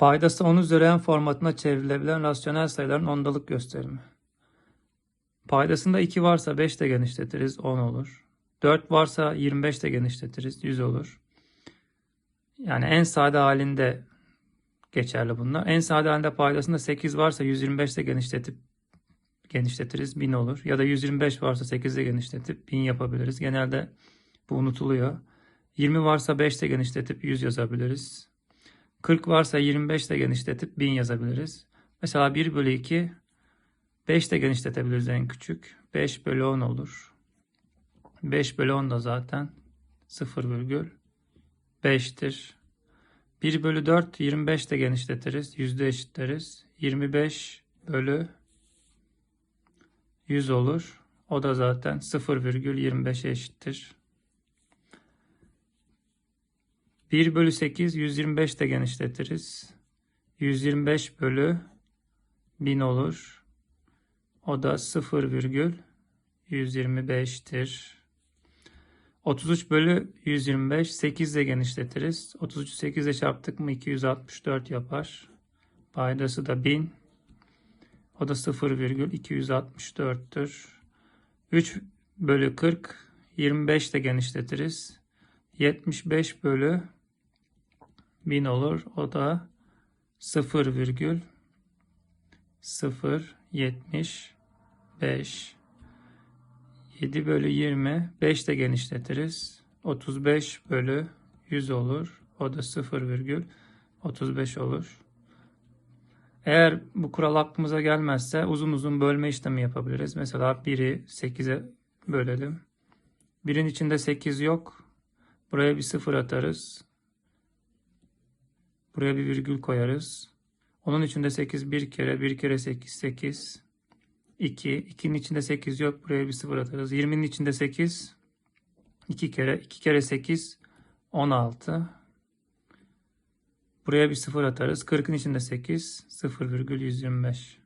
Paydası 10 üzeri n formatına çevrilebilen rasyonel sayıların ondalık gösterimi. Paydasında 2 varsa 5 de genişletiriz 10 olur. 4 varsa 25 de genişletiriz 100 olur. Yani en sade halinde geçerli bunlar. En sade halinde paydasında 8 varsa 125 de genişletip genişletiriz 1000 olur. Ya da 125 varsa 8 de genişletip 1000 yapabiliriz. Genelde bu unutuluyor. 20 varsa 5 de genişletip 100 yazabiliriz. 40 varsa 25 de genişletip 1000 yazabiliriz. Mesela 1 bölü 2 5 de genişletebiliriz en küçük. 5 bölü 10 olur. 5 bölü 10 da zaten 0,5'tir. 1 bölü 4 25 de genişletiriz. Yüzde eşitleriz. 25 bölü 100 olur. O da zaten 0,25'e eşittir. 1 bölü 8 125 de genişletiriz. 125 bölü 1000 olur. O da 0,125'tir. 33 bölü 125 8 de genişletiriz. 33'ü 8 ile çarptık mı 264 yapar. Paydası da 1000. O da 0,264'tür. 3 bölü 40 25 de genişletiriz. 75 bölü 1000 olur. O da 0,075 7 bölü 20 5 de genişletiriz. 35 bölü 100 olur. O da 0,35 olur. Eğer bu kural aklımıza gelmezse uzun uzun bölme işlemi yapabiliriz. Mesela 1'i 8'e bölelim. 1'in içinde 8 yok. Buraya bir 0 atarız. Buraya bir virgül koyarız. Onun içinde 8 bir kere, bir kere 8, 8. 2. 2'nin içinde 8 yok. Buraya bir 0 atarız. 20'nin içinde 8. 2 kere. 2 kere 8. 16. Buraya bir 0 atarız. 40'ın içinde 8. 0,125.